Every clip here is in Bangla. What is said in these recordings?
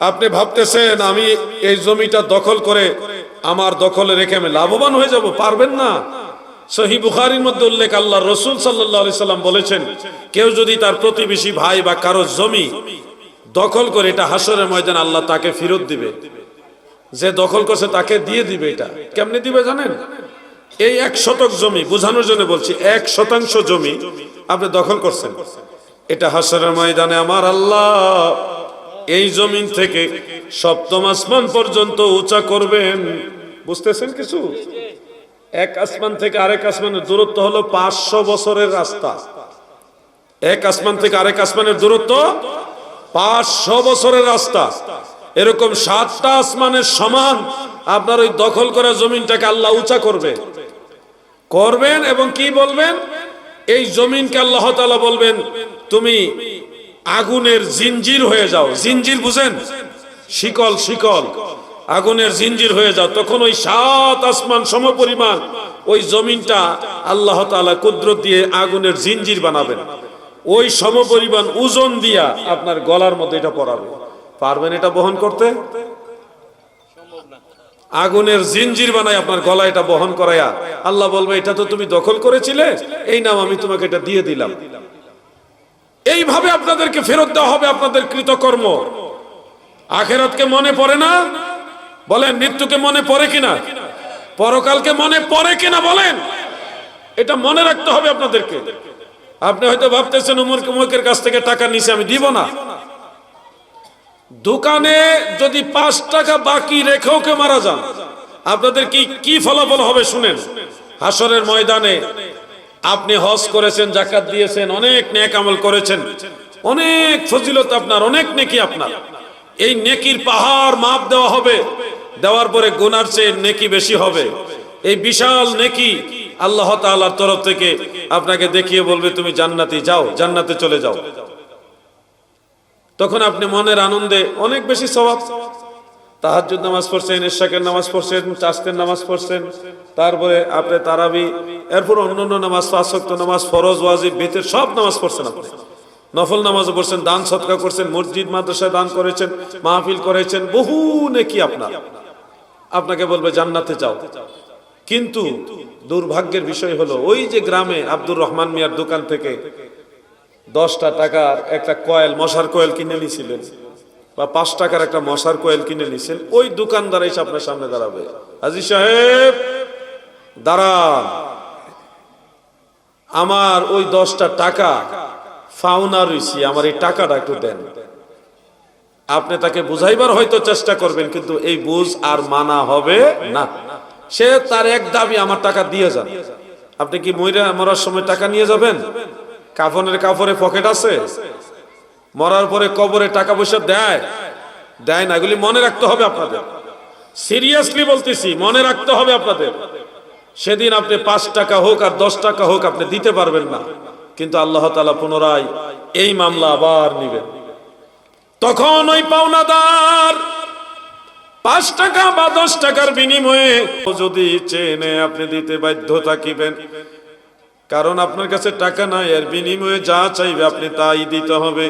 আপনি ভাবতেছেন আমি এই জমিটা দখল করে আমার দখলে রেখে আমি লাভবান হয়ে যাব? পারবেন না। সহি বুখারির মধ্যে উল্লেখ আল্লাহ রসুল সাল্লাহ সাল্লাম বলেছেন, কেউ যদি তার প্রতিবেশী ভাই বা কারও জমি দখল করে, এটা হাসরের ময়দান আল্লাহ তাকে ফেরত দিবে। যে দখল করছে তাকে দিয়ে দিবে এটা। কেমনে দিবে জানেন? এই এক শতক জমি, বোঝানোর জন্য বলছি, এক শতাংশ জমি আপনি দখল করছেন। এটা হাসরের ময়দানে আমার আল্লাহ এই জমিন থেকে সপ্তম আসমান পর্যন্ত উঁচা করবেন। বুঝতেছেন কিছু? এক আসমান থেকে আরেক আসমানের দূরত্ব হলো পাঁচশো বছরের রাস্তা। এক আসমান থেকে আরেক আসমানের দূরত্ব পাঁচশো বছরের রাস্তা। এরকম সাতটা আসমানের সমান আপনার ওই দখল করা জমিনটাকে আল্লাহ উঁচা করবে। করবেন এবং কি বলবেন? এই জমিনকে আল্লাহ বলবেন, তুমি আগুনের জিঞ্জির হয়ে যাও। জিঞ্জির বুঝেন? শিকল শিকল। আগুনের জিঞ্জির হয়ে যাও। তখন ওই সাত আসমান সমপরিমাণ ওই জমিনটা আল্লাহ তাআলা কুদরত দিয়ে আগুনের জিঞ্জির বানাবেন। ওই সমপরিমাণ ওজন দিয়া আপনার গলার মধ্যে এটা পড়াবে পারবেন এটা বহন করতে? আগুনের জিঞ্জির বানায় আপনার গলা এটা বহন করায়া। আল্লাহ বলবে, এটা তো তুমি দখল করেছিলে। এই নাম আমি তোমাকে এটা দিয়ে দিলাম। এইভাবে আপনাদেরকে ফেরত দেওয়া হবে আপনাদের কৃতকর্ম। আখেরাতকে মনে পড়ে না? বলেন, মৃত্যুকে মনে পড়ে কিনা? পরকালকে মনে পড়ে কিনা বলেন? এটা মনে রাখতে হবে আপনাদেরকে। আপনি হয়তো ভাবতেছেন উমর উমুকের কাছ থেকে টাকা নিছে, আমি দিব না। দোকানে যদি পাঁচ টাকা বাকি রেখেও কে মারা যান, আপনাদের কি কি ফলাফল হবে শুনেন? হাসরের ময়দানে আপনি হজ করেছেন জাকাত দিয়েছেন, অনেক নেক আমল করেছেন। অনেক ফজিলত আপনার, অনেক নেকি আপনার। এই নেকির পাহাড় মাপ দেওয়া হবে, দেওয়ার পরে গুনার চেয়ে নেকি বেশি হবে। এই বিশাল নেকি আল্লাহ তাআলার তরফ থেকে আপনাকে দেখিয়ে বলবে, তুমি জান্নাতি, যাও, জান্নাতে চলে যাও। তখন আপনি মনের আনন্দে অনেক বেশি স্বভাব তাহাজ্জুদ নামাজ পড়ছেন, ইশাকের নামাজ পড়ছেন চাস্তের নামাজ পড়ছেন, তারপরে আপনি তারাবি, এরপর অন্যান্য নামাজ পাঁচক্ত নামাজ, ফরজ, ওয়াজিব, বেতের সব নামাজ পড়ছেন আপনি। নফল নামাজও পড়ছেন, দান সৎকা করছেন, মসজিদ, মাদ্রাসায় দান করেছেন, মাহফিল করেছেন, বহু নেকি আপনার। আপনাকে বলবে, জান্নাতে যাও। কিন্তু দুর্ভাগ্যের বিষয় হলো, ওই যে গ্রামে আব্দুর রহমান মিয়ার দোকান থেকে দশটা টাকার একটা কয়েল, মশার কয়েল কিনে নিয়েছিলেন। বা পাঁচ টাকার একটা মশার কোয়েল কিনে নিয়েছেন ওই দোকানদার এসে আপনার সামনে দাঁড়াবে। আজি সাহেব, দাঁড়ান। আমার ওই দশটা টাকা ফাউনা রইছি আমার এই টাকাটা একটু দেন। আপনি তাকে বুঝাইবার হয়তো চেষ্টা করবেন, কিন্তু এই বুঝ আর মানা হবে না। সে তার এক দাবি, আমার টাকা দিয়ে যান। আপনি কি ময়রা মরার সময় টাকা নিয়ে যাবেন? কাফনের কাপড়ে পকেট আছে? মরার পরে কবরে টাকা পয়সা দেয়। দেয় না, এগুলি মনে রাখতে হবে আপনাদের। সিরিয়াসলি বলতেছি, মনে রাখতে হবে আপনাদের। সেদিন আপনি পাঁচ টাকা হোক আর দশ টাকা হোক আপনি দিতে পারবেন না। কিন্তু আল্লাহ তালা পুনরায় এই মামলা আবার নিবেন। তখন ওই পাওনাদার পাঁচ টাকা বা দশ টাকার বিনিময়ে যদি চেনে আপনি দিতে বাধ্য থাকিবেন কারণ আপনার কাছে টাকা নাই, এর বিনিময়ে যা চাইবে আপনি তাই দিতে হবে।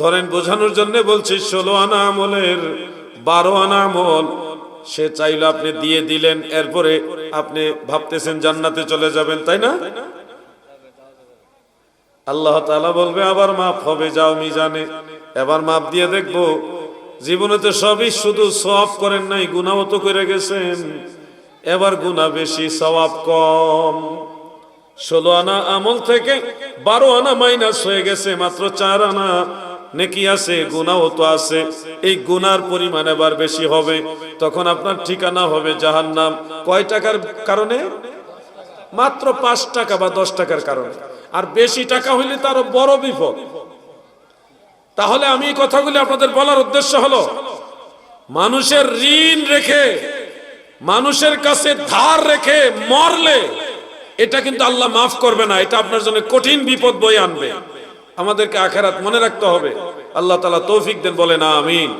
ধরেন বোঝানোর জন্য বলছি, ষোলো আনা আমলের বারো আনা আমল সে চাইলো আপনি দিয়ে দিলেন, এরপরে আপনি ভাবতেছেন জান্নাতে চলে যাবেন, তাই না? আল্লাহ তাআলা বলবে, আবার মাফ হবে, যাও মিজানে। এবার মাপ দিয়ে দেখব, জীবনে তো সবই শুধু সওয়াব করেন নাই গুনাও তো করে গেছেন। এবার গুনাহ বেশি সবাব কম। ষোলো আনা আমল থেকে বারো আনা মাইনাস হয়ে গেছে, মাত্র চার আনা। নেকি আছে গুনাও তো আছে। এই গুনার পরিমাণ এবার বেশি হবে। তখন আপনার ঠিকানা হবে জাহান্নাম। কয় টাকার কারণে? মাত্র পাঁচ টাকা বা দশ টাকার কারণে। আর বেশি টাকা হইলে তার বড় বিপদ। তাহলে আমি এই কথাগুলি আপনাদের বলার উদ্দেশ্য হলো, মানুষের ঋণ রেখে, মানুষের কাছে ধার রেখে মরলে এটা কিন্তু আল্লাহ মাফ করবে না, এটা আপনার জন্য কঠিন বিপদ বই আনবে। আমাদেরকে আখেরাত মনে রাখতে হবে। আল্লাহ তালা তৌফিক দেন বলে না আমিন।